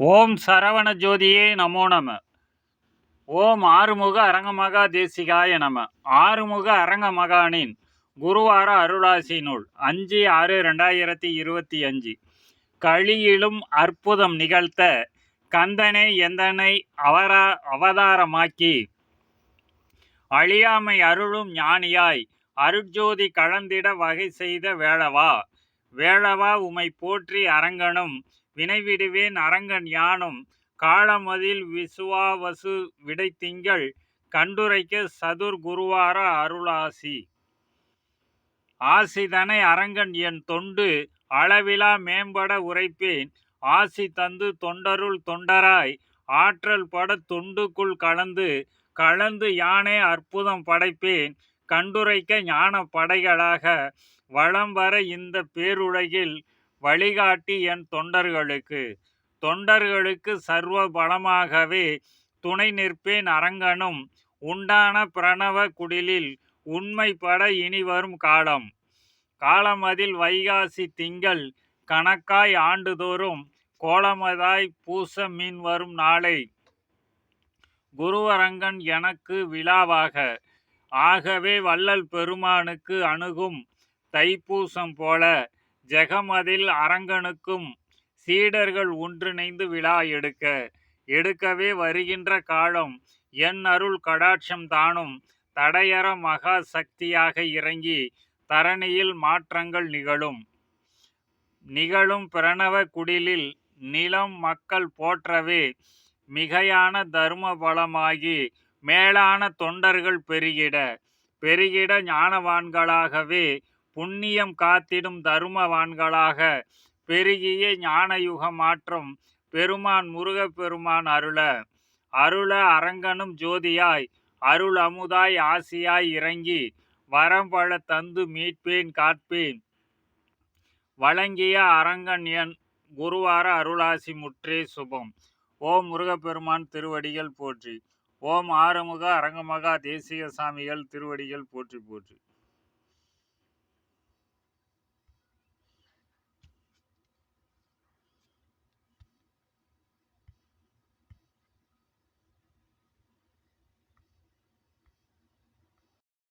ஓம் சரவண ஜோதியே நமோ நம. ஓம் ஆறுமுக அரங்கமகா தேசிகாய நம. ஆறுமுக அரங்க மகானின் குருவார அருளாசி நூல் அஞ்சு ஆறு ரெண்டாயிரத்தி இருபத்தி அஞ்சு. களியிலும் அற்புதம் நிகழ்த்த கந்தனை எந்தனை அவரா அவதாரமாக்கி அழியாமை அருளும் ஞானியாய் அருட்ஜோதி கலந்திட வகை செய்த வேளவா. வேளவா உமை போற்றி அரங்கனும் வினைவிடுவேன் அரங்கன் யானும் காலமதில் விசுவாவசு விடைத்திங்கள் கண்டுரைக்க சதுர் குருவார அருளாசி. ஆசிதனை அரங்கன் என் தொண்டு அளவிலா மேம்பட உரைப்பேன். ஆசி தந்து தொண்டருள் தொண்டராய் ஆற்றல் பட தொண்டுக்குள் கலந்து கலந்து யானே அற்புதம் படைப்பேன். கண்டுரைக்க ஞான படைகளாக வளம் வர இந்த பேருலகில் வழிகாட்டி என் தொண்டர்களுக்கு. தொண்டர்களுக்கு சர்வ பலமாகவே துணை நிற்பேன் அரங்கனும் உண்டான பிரணவ குடிலில் உண்மைப்பட இனி வரும் காலம். காலமதில் வைகாசி திங்கள் கணக்காய் ஆண்டுதோறும் கோலமதாய் பூச மீன் வரும் நாளை. குருவரங்கன் எனக்கு விழாவாக. ஆகவே வள்ளல் பெருமானுக்கு அணுகும் தைப்பூசம் போல ஜெகமதில் அரங்கனுக்கும் சீடர்கள் ஒன்றிணைந்து விழா எடுக்க எடுக்கவே வருகின்ற காலம் என் அருள் கடாட்சம் தானும் தடையற மகா சக்தியாக இறங்கி தரணியில் மாற்றங்கள் நிகழும். நிகழும் பிரணவ குடிலில் நிலம் மக்கள் போற்றவே மிகையான தர்ம பலமாகி மேலான தொண்டர்கள் பெருகிட பெருகிட ஞானவான்களாகவே புண்ணியம் காத்திடும் தருமவான்களாக பெருகிய ஞானயுக மாற்றம் பெருமான் முருகப்பெருமான் அருள. அருள அரங்கனும் ஜோதியாய் அருள் அமுதாய் ஆசியாய் இறங்கி வரம்பழ தந்து மீட்பேன் காட்பேன் வழங்கிய அரங்கன் என் குருவார அருளாசி முற்றே சுபம். ஓம் முருகப்பெருமான் திருவடிகள் போற்றி. ஓம் ஆறுமுக அரங்கமகா தேசிய சாமிகள் திருவடிகள் போற்றி போற்றி.